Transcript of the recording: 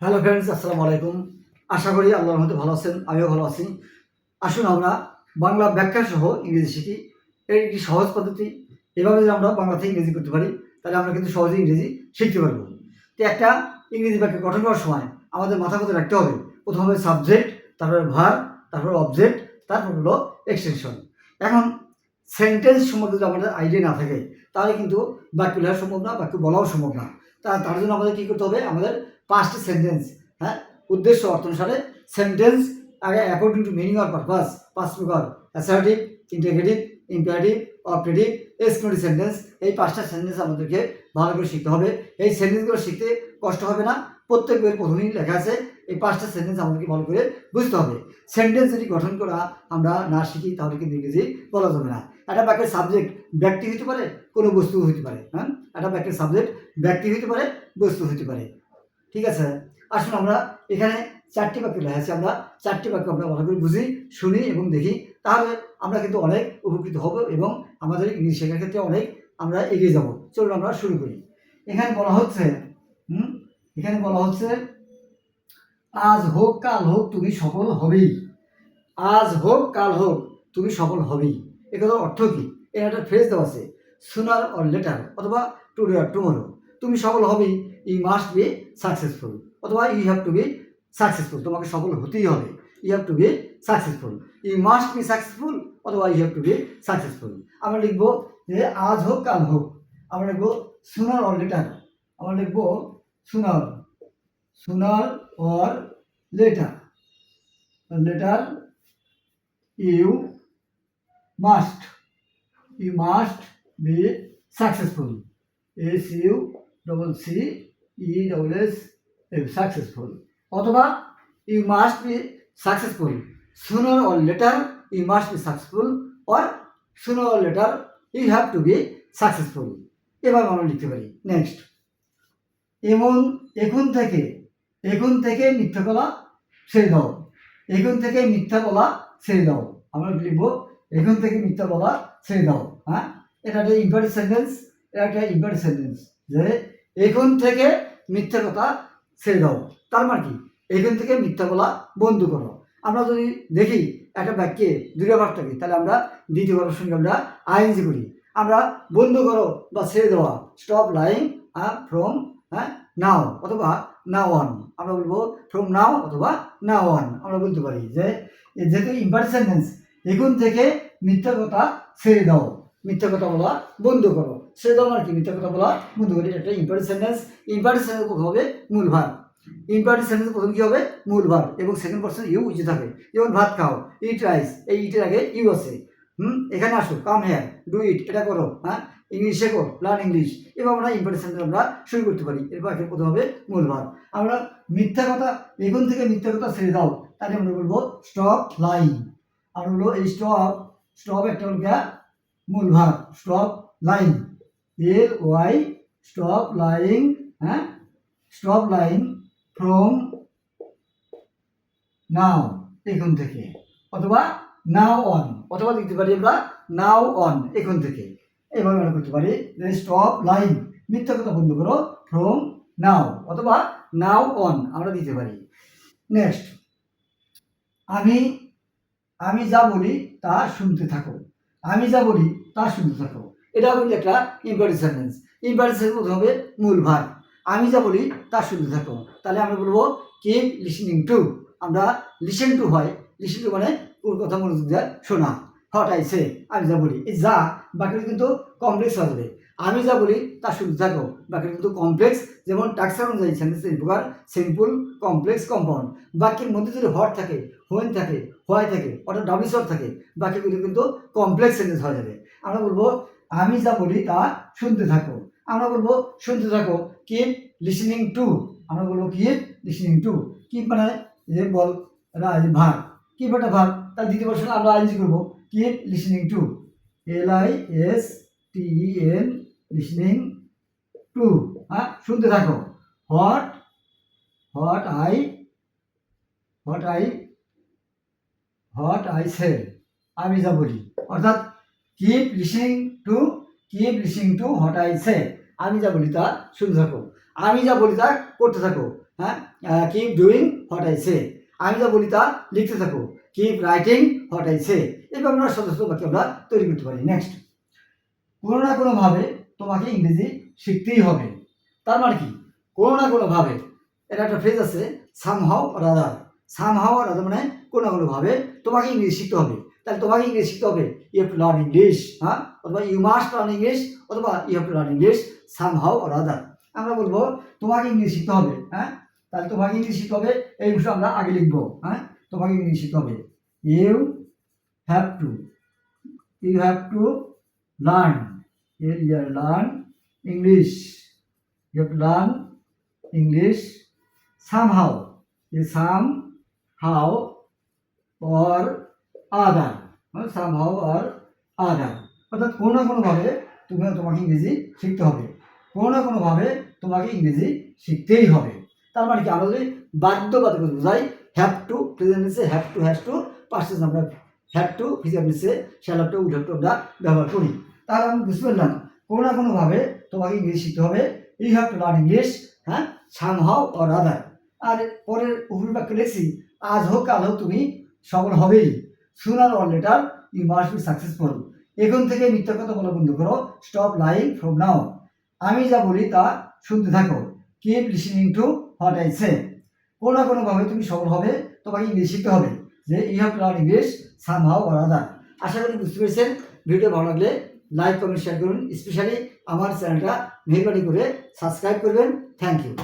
Hello friends আসসালামু আলাইকুম। আশা করি আল্লাহর মধ্যে ভালো আছেন, আমিও ভালো আছি। আসুন আমরা বাংলা ব্যাখ্যা সহ ইংরেজি শিখি। এর একটি সহজ পদ্ধতি, এভাবে যদি আমরা বাংলা থেকে ইংরেজি করতে পারি, তাহলে আমরা কিন্তু সহজে ইংরেজি শিখতে পারব। তো একটা ইংরেজি বাক্য গঠন করার সময় আমাদের মাথা মধ্যে রাখতে হবে। প্রথম সাবজেক্ট তারপরে ভার তারপরে অবজেক্ট তারপর হলো এক্সটেনশন এখন সেন্টেন্স সম্বন্ধে যদি আমাদের আইডিয়া না থাকে, তাহলে কিন্তু বাক্য লেখা সম্ভব না, বাক্য বলাও সম্ভব না। তা, তার জন্য আমাদের কী করতে হবে? আমাদের পাঁচটি সেন্টেন্স হ্যাঁ? উদ্দেশ্য অর্থ অনুসারে সেন্টেন্স আগে according to meaning or purpose পাঁচ প্রকার assertive interrogative imperative optative exclamatory sentence এই পাঁচটা সেন্টেন্স আমাদেরকে ভালো করে শিখতে হবে। এই সেন্টেন্সগুলো শিখতে কষ্ট হবে না। প্রত্যেক বইয়ের প্রথমেই লেখা আছে, এই পাঁচটা সেন্টেন্স আমাদেরকে ভালো করে বুঝতে হবে। সেন্টেন্স যদি গঠন করা আমরা না শিখি, তাহলে কিন্তু ইংরেজি বলা যাবে না। একটা বাক্যের সাবজেক্ট ব্যক্তি হতে পারে, কোনো বস্তু হতে পারে হ্যাঁ? একটা বাক্যের সাবজেক্ট ব্যক্তি হতে পারে, বস্তু হতে পারে। ঠিক আছে? আসুন আমরা এখানে চারটি বাক্য লেখা আছে। আমরা চারটি বাক্য আমরা ভালো করে বুঝি, শুনি এবং দেখি। তাহলে আমরা কিন্তু অনেক উপকৃত হব এবং আমাদের ইংলিশ শেখার ক্ষেত্রে অনেক আমরা এগিয়ে যাব। চলুন আমরা শুরু করি। এখানে বলা হচ্ছে, হুম? এখানে বলা হচ্ছে, আজ হোক, কাল হোক তুমি সফল হবেই। আজ হোক, কাল হোক তুমি সফল হবেই। এ কথার অর্থ কি? এর একটা ফ্রেজ দেওয়া আছে সুনার অর লেটার অথবা টুডে অর টুমোরো তুমি সফল হবেই ইউ মাস্ট বি সাকসেসফুল অথবা you have to be successful তোমাকে সফল হতেই হবে you have to be successful you must be successful অথবা you have to be successful আমরা লিখব যে আজ হোক, কাল হোক, আমরা লিখব সুনার অর লেটার আমরা লিখব sooner sooner or later later you must you must be successful S U double C E double S successful অথবা you must be successful sooner or later you must be successful or sooner or later you have to be successful এবার আমরা লিখতে পারি। Next এমন এখন থেকে এখন থেকে মিথ্যা বলা ছেড়ে দাও। এখন থেকে মিথ্যা বলা ছেড়ে দাও। আমরা লিখব? এখন থেকে মিথ্যা বলা ছেড়ে দাও। হ্যাঁ? এটা একটা ইম্পর্টেন্ট সেন্টেন্স এটা একটা ইম্পর্টেন্ট সেন্টেন্স যে এখন থেকে মিথ্যা কথা ছেড়ে দাও। তার মানে কি? এখন থেকে মিথ্যা বলা বন্ধ করো। আমরা যদি দেখি একটা বাক্যে দুটো ভাগ থাকে, তাহলে আমরা দ্বিতীয় ভাবের সঙ্গে আমরা আইএনজি করি। আমরা বন্ধ করো বা ছেড়ে দেওয়া। স্টপ লাইং ফ্রম হ্যাঁ নাও অথবা নাও অন আমরা বলব ফ্রম নাও অথবা নাও অন আমরা বলতে পারি যে যেহেতু ইম্পার্টেন্ট সেন্টেন্স এখন থেকে মিথ্যা কথা ছেড়ে দাও। মিথ্যা কথা বলা বন্ধ করো। দাও মানে কি মিথ্যা কথা বলা করি, এটা একটা ইম্পার্টেন্ট সেন্টেন্স ইম্পার্টেন্ট সেন্টেন্স হবে মূল ভার। ইম্পার্টেন্ট সেন্টেন্স প্রথম কী হবে? মূল ভার। এবং সেকেন্ড পার্সন ইউ উচিত থাকে। যেমন ভাত খাও ইট রাইস এই ইটের আগে ইউ আছে। হুম? এখানে আসো কাম হেয়ার ডু ইট এটা করো হ্যাঁ? ইংলিশ শেখো লার্ন ইংলিশ এবার আমরা ইম্পার্টেন্ট সেন্টেন্স আমরা শুরু করতে পারি। এরপর আগে প্রথম হবে মূল ভার। আমরা মিথ্যা কথা এখন থেকে মিথ্যা কথা ছেড়ে দাও। তাহলে আমরা বলব স্টপ লাইন আর বলব এই স্টপ স্টপ একটা হল মূল ভাগ stop line L Y stop lying হ্যাঁ? স্টপ লাইন ফ্রম নাও, এখন থেকে। অথবা নাও অন, অথবা লিখতে পারি আমরা নাও অন, এখন থেকে। এইভাবে আমরা করতে পারি। স্টপ লাইন মিথ্যা কথা বন্ধ করো, ফ্রম নাও, অথবা নাও অন আমরা দিতে পারি। নেক্সট, আমি আমি যা বলি তা শুনতে থাকো। আমি যা বলি তা শুনতে থাকো। এটা কিন্তু একটা ইম্পার্টেন্ট সেন্টেন্স প্রথম হবে মূল ভাগ আমি যা বলি, তা শুনতে থাকো। তাহলে আমরা বলব কিপ লিসনিং টু আমরা লিসেন টু হয়। লিসেন টু মানে ওর কথা মনোযোগ দেওয়া শোনা। হট আইসে আমি যা বলি। এই যা বাকিটা কিন্তু কমপ্লেক্স হয়ে যাবে। আমি যা বলি, তা শুনতে থাকো। বাকিটা কিন্তু কমপ্লেক্স যেমন টাক্সার অনুযায়ী সেন্টেন্স তিন প্রকার সিম্পল কমপ্লেক্স কম্পাউন্ড বাক্যের মধ্যে যদি হট থাকে হোয়েন থাকে হোয়াই থাকে, অর্থাৎ ডাবলি শর্ট থাকে বাকিগুলো কিন্তু কমপ্লেক্স সেন্টেন্স হয়ে যাবে। আমরা বলব আমি যা বলি তা শুনতে থাকো। আমরা বলব, শুনতে থাকো কিপ লিসনিং টু আমরা বলব কিপ লিসনিং টু কিপ মানে যে বল ভাগ। কিপ একটা ভাগ তার দ্বিতীয় বছর আমরা আইনজি করব? Keep listening to L I S T N listening to হ্যাঁ শুনতে থাকো। What what I what I what I say আমি যা বলি। অর্থাৎ keep listening to keep listening to what I say আমি যা বলি তা শুনতে থাকো। আমি যা বলি তা করতে থাকো। হ্যাঁ? Keep doing what I say আমি যা বলি তা লিখতে থাকো। Keep writing what I say এবার আমরা সদস্য বাক্য আমরা তৈরি করতে পারি। নেক্সট কোনো না কোনোভাবে তোমাকে ইংরেজি শিখতেই হবে। তার মানে কি? কোনো না কোনোভাবে এটা একটা ফ্রেজ আছে সামহাও রাদার সামহাও রাদার মানে কোনো না কোনোভাবে তোমাকে ইংরেজি শিখতে হবে। তাহলে তোমাকে ইংরেজি শিখতে হবে। ইউ হ্যাভ লার্ন ইংলিশ হ্যাঁ? অথবা ইউ মাস্ট লার্ন ইংলিশ অথবা you have learn English somehow rather আমরা বলব, তোমাকে ইংলিশ শিখতে হবে হ্যাঁ? তাহলে তোমাকে ইংলিশ শিখতে হবে, এই বিষয়ে আমরা আগে লিখব হ্যাঁ? তোমাকে ইংলিশ শিখতে হবে। You have to you have to learn you learn English you have learn English somehow some somehow or other মানে somehow or other অর্থাৎ কোনো না কোনোভাবে তুমি তোমাকে ইংরেজি শিখতে হবে। কোনো না কোনোভাবে তোমাকে ইংরেজি শিখতেই হবে। তার মানে কি? আমরা যদি বাধ্যবাধকতা বোঝাই হ্যাভ টু প্রেজেন্টেন্সে হ্যাভ টু হ্যাভ টু পার্সেস আমরা হ্যাভ টু ফিজিক্যালসে শ্যালাপ টু উঠে টু আমরা ব্যবহার করি। তাহলে আমি বুঝতে পারলাম, কোনো না কোনোভাবে তোমাকে ইংরেজি শিখতে হবে। You have to learn English হ্যাঁ সামহাও অর আদার আর পরের উপর বাক্য লিখছি, আজ হোক, কাল হোক, তুমি সফল হবেই। Sooner or later you must be successful এখন থেকে মিথ্যা কথা বলা বন্ধ করো। স্টপ লাইং ফ্রম নাও আমি যা বলি তা শুনতে থাকো। Keep listening to what I say কোনো না কোনোভাবে তুমি সফল হবে, তোমাকে ইংলিশ শিখতে হবে। যে you have learn English somehow or other আশা করি বুঝতে পেরেছেন। ভিডিও ভালো লাগলে লাইক কমেন্ট শেয়ার করুন। স্পেশালি আমার চ্যানেলটা মেহরবানি করে সাবস্ক্রাইব করবেন। Thank you